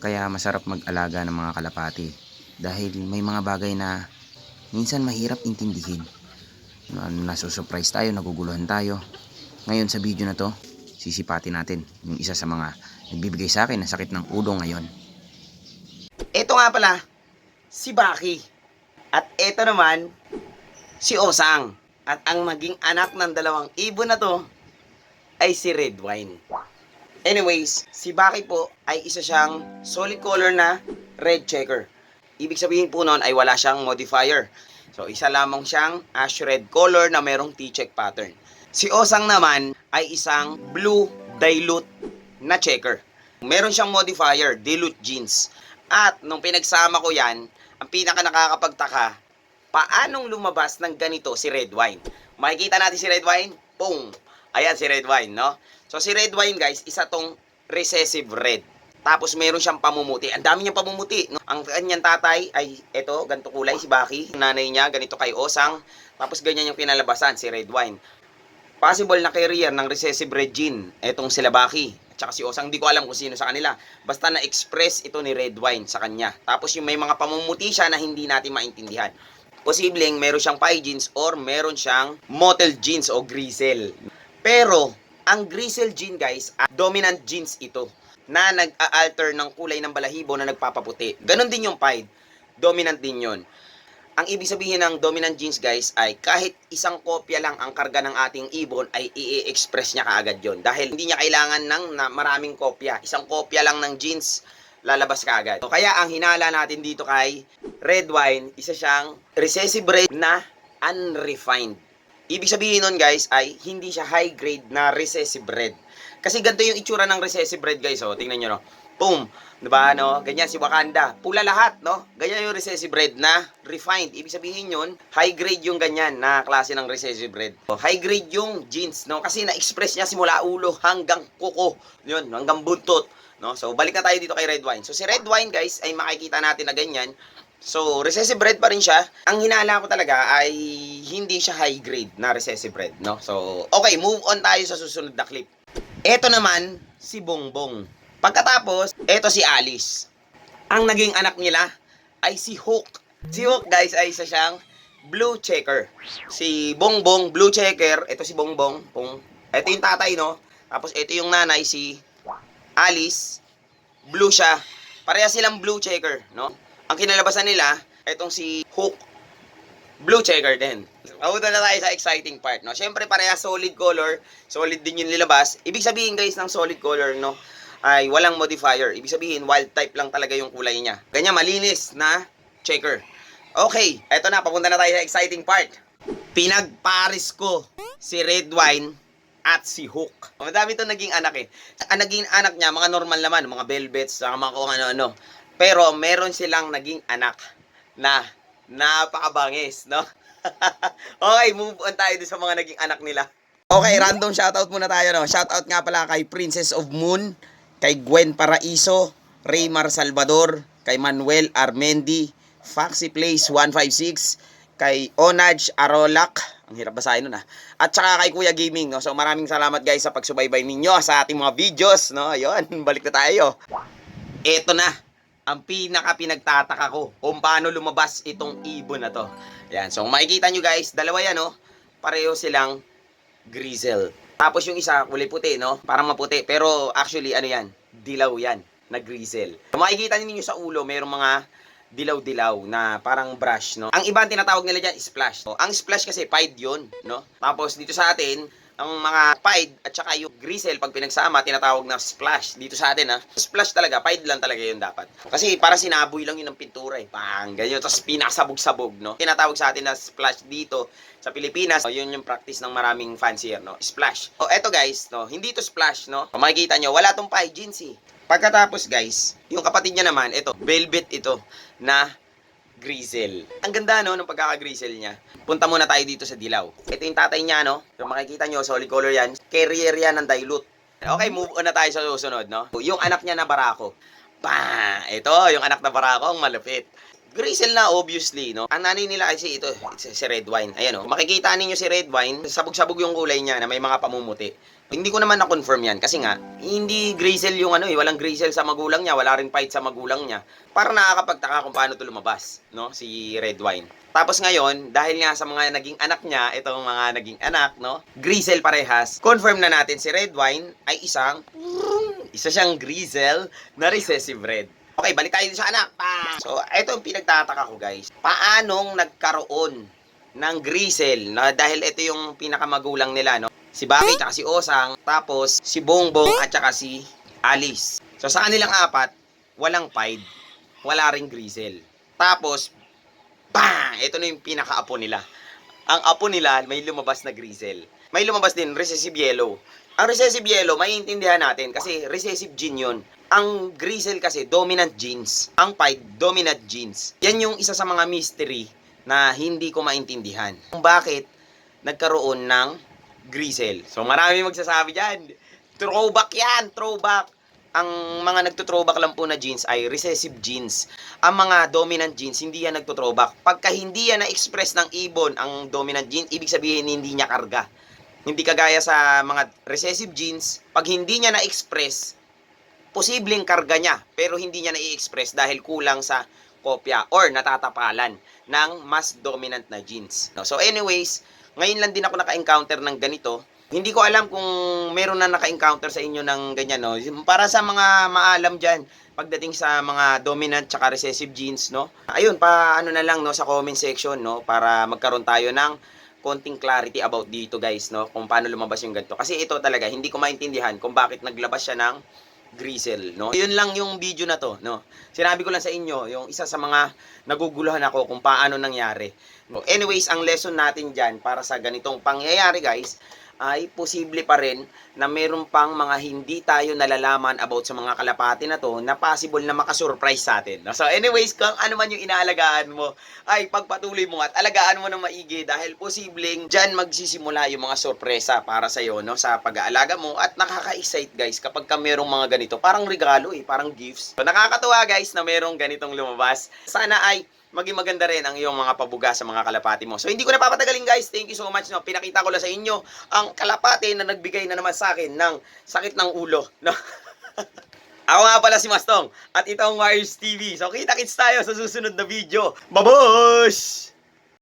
Kaya masarap mag-alaga ng mga kalapati. Dahil may mga bagay na minsan mahirap intindihin. Na, nasusurprise tayo, naguguluhan tayo. Ngayon sa video na to, sisipatin natin yung isa sa mga nagbibigay sa akin ng sakit ng ulo ngayon. Ito nga pala, si Baki. At ito naman, si Osang. At ang maging anak ng dalawang ibon na to ay si Red Wine. Anyways, si Baki po ay isa siyang solid color na red checker. Ibig sabihin po noon ay wala siyang modifier. So, isa lamang siyang ash red color na merong T-check pattern. Si Osang naman ay isang blue dilute na checker. Meron siyang modifier, dilute jeans. At nung pinagsama ko yan, ang pinaka nakakapagtaka, paanong lumabas ng ganito si Red Wine? Makikita natin si Red Wine? Boom! Ayan si Red Wine, no? So si Red Wine guys, isa tong recessive red. Tapos meron siyang pamumuti. Ang dami niyang pamumuti. No? Ang kanyang tatay ay eto, ganito kulay si Baki. Nanay niya, ganito kay Osang. Tapos ganyan yung kinalabasan, si Red Wine. Possible na carrier ng recessive red gene, etong sila Baki. At saka si Osang, hindi ko alam kung sino sa kanila. Basta na-express ito ni Red Wine sa kanya. Tapos yung may mga pamumuti siya na hindi natin maintindihan. Posibleng meron siyang pie genes or meron siyang mottled genes o grisel. Pero, ang grisel gene guys, ah, dominant genes ito na nag-alter ng kulay ng balahibo na nagpapaputi. Ganon din yung pied. Dominant din yon. Ang ibig sabihin ng dominant genes guys ay kahit isang kopya lang ang karga ng ating ibon ay i-express niya kaagad yon Dahil hindi niya kailangan ng maraming kopya. Isang kopya lang ng genes lalabas kaagad. So, kaya ang hinala natin dito kay red wine, isa siyang recessive red na unrefined. Ibig sabihin nun guys ay hindi siya high grade na recessive red. Kasi ganito yung itsura ng recessive red guys oh. Tingnan nyo no. Boom. Diba no? Ganyan si Wakanda. Pula lahat no. Ganyan yung recessive red na refined. Ibig sabihin yun, high grade yung ganyan na klase ng recessive red. So, high grade yung jeans no. Kasi na-express niya simula ulo hanggang kuko. Yun, hanggang buntot. No? So, balik na tayo dito kay red wine. So, si red wine guys ay makikita natin na ganyan. So, recessive red pa rin siya. Ang hinala ko talaga ay hindi siya high grade na recessive red, no? So, okay, move on tayo sa susunod na clip. Ito naman, si Bongbong. Pagkatapos, ito si Alice. Ang naging anak nila ay si Hook. Si Hook, guys, ay isa siyang blue checker. Si Bongbong, blue checker. Ito si Bongbong. Pong. Ito yung tatay, no? Tapos, ito yung nanay, si Alice. Blue siya. Pareha silang blue checker, no? Ang kinalabasan nila, itong si Hook, blue checker din. Mabuta na tayo sa exciting part, no? Siyempre, pareha solid color, solid din yung nilabas. Ibig sabihin, guys, ng solid color, no? Ay walang modifier. Ibig sabihin, wild type lang talaga yung kulay niya. Ganyan, malinis na checker. Okay, eto na, papunta na tayo sa exciting part. Pinagparis ko si Red Wine at si Hook. Madami to naging anak eh. Ang naging anak niya, mga normal naman, mga velvets, mga kung ano-ano. Pero meron silang naging anak na napakabangis, no? okay, move on tayo sa mga naging anak nila. Okay, random shoutout muna tayo, no? Shoutout nga pala kay Princess of Moon, kay Gwen Paraiso, Raymar Salvador, kay Manuel Armendi, Foxy Place 156, kay Onaj Arolac, ang hirap basahin nun ah. At saka kay Kuya Gaming, no? So maraming salamat guys sa pagsubaybay ninyo sa ating mga videos, no? Ayun, balik na tayo. Ito na, ang pinaka pinagtataka ko kung paano lumabas itong ibon na to. Yan, so makikita nyo guys, dalawa yan, no? Pareho silang grizzle. Tapos yung isa, kulay puti, no? Parang maputi. Pero actually, ano yan? Dilaw yan, na grizzle. So, makikita ninyo sa ulo, mayroong mga dilaw-dilaw na parang brush, no? Ang iba ang tinatawag nila dyan, splash. No? Ang splash kasi pied yun, no? Tapos dito sa atin, ang mga pied at saka yung grizzle pag pinagsama, tinatawag na splash. Dito sa atin, ha? Splash talaga, pied lang talaga yun dapat. Kasi para sinaboy lang yun ng pintura, eh. Pang, ganyan. Tapos pinakasabog-sabog, no? Tinatawag sa atin na splash dito sa Pilipinas. So, yun yung practice ng maraming fancier, no? Splash. O, eto guys, no? Hindi to splash, no? Kung makikita nyo, wala tong pied jeans, eh. Pagkatapos guys, yung kapatid niya naman, ito, velvet ito na grizzle. Ang ganda no ng pagkaka-grizzle niya. Punta muna tayo dito sa dilaw. Ito yung tatay niya no. Kung makikita nyo, solid color yan. Carrier yan ng dilute. Okay, move on na tayo sa susunod no. Yung anak niya na barako. Pa, ito yung anak na barako, ang malupit. Grisel na obviously, no? Ang nanay nila kasi ito, it's si red wine. Ayan oh. Makikita ninyo si red wine, sabog-sabog yung kulay niya na may mga pamumuti. Hindi ko naman na-confirm yan kasi nga, hindi Grisel yung ano eh, walang Grisel sa magulang niya, wala rin fight sa magulang niya. Para nakakapagtaka kung paano to lumabas, no? Si red wine. Tapos ngayon, dahil nga sa mga naging anak niya, itong mga naging anak, no? Grisel parehas. Confirm na natin si red wine ay isang isa siyang Grisel na recessive red. Okay, balik tayo sa anak. Pa! So, ito yung pinagtataka ko, guys. Paanong nagkaroon ng Grisel na dahil ito yung pinakamagulang nila, no? Si Baki tsaka si Osang, tapos si Bongbong at tsaka si Alice. So, sa kanilang apat, walang Pied. Wala ring Grisel. Tapos, bang! Ito na yung pinaka-apo nila. Ang apo nila, may lumabas na Grisel. May lumabas din, recessive yellow. Ang recessive yellow, maiintindihan natin kasi recessive gene yun. Ang Grisel kasi, dominant genes. Ang Pied, dominant genes. Yan yung isa sa mga mystery na hindi ko maintindihan. Kung bakit nagkaroon ng Grisel. So marami magsasabi dyan, throwback yan, throwback. Ang mga nagtutrowback lang po na genes ay recessive genes. Ang mga dominant genes, hindi yan nagtutrowback. Pagka hindi yan na-express ng ibon ang dominant gene, ibig sabihin hindi niya karga. Hindi kagaya sa mga recessive genes, pag hindi niya na-express, posibleng karga niya, pero hindi niya na-i-express dahil kulang sa kopya or natatapalan ng mas dominant na genes. So anyways, ngayon lang din ako naka-encounter ng ganito. Hindi ko alam kung meron na naka-encounter sa inyo ng ganyan, no? Para sa mga maalam dyan, pagdating sa mga dominant tsaka recessive genes, no? Ayun, pa ano na lang, no, sa comment section, no? Para magkaroon tayo ng konting clarity about dito, guys, no? Kung paano lumabas yung ganito. Kasi ito talaga, hindi ko maintindihan kung bakit naglabas siya ng Grisel, no? Yun lang yung video na to, no? Sinabi ko lang sa inyo, yung isa sa mga naguguluhan ako kung paano nangyari. Anyways, ang lesson natin dyan para sa ganitong pangyayari, guys, ay posible pa rin na meron pang mga hindi tayo nalalaman about sa mga kalapati na to na possible na makasurprise sa atin. So anyways, kung ano man yung inaalagaan mo, ay pagpatuloy mo at alagaan mo ng maigi dahil posibleng dyan magsisimula yung mga sorpresa para sa iyo no sa pag-aalaga mo at nakaka-excite guys kapag ka merong mga ganito, parang regalo eh, parang gifts. So nakakatuwa guys na merong ganitong lumabas. Sana ay maging maganda rin ang iyong mga pabuga sa mga kalapati mo. So hindi ko na papatagalin guys. Thank you so much. No? Pinakita ko lang sa inyo ang kalapati na nagbigay na naman sa akin ng sakit ng ulo. No? Ako nga pala si Mastong at ito ang Wires TV. So kita-kits tayo sa susunod na video. Babush!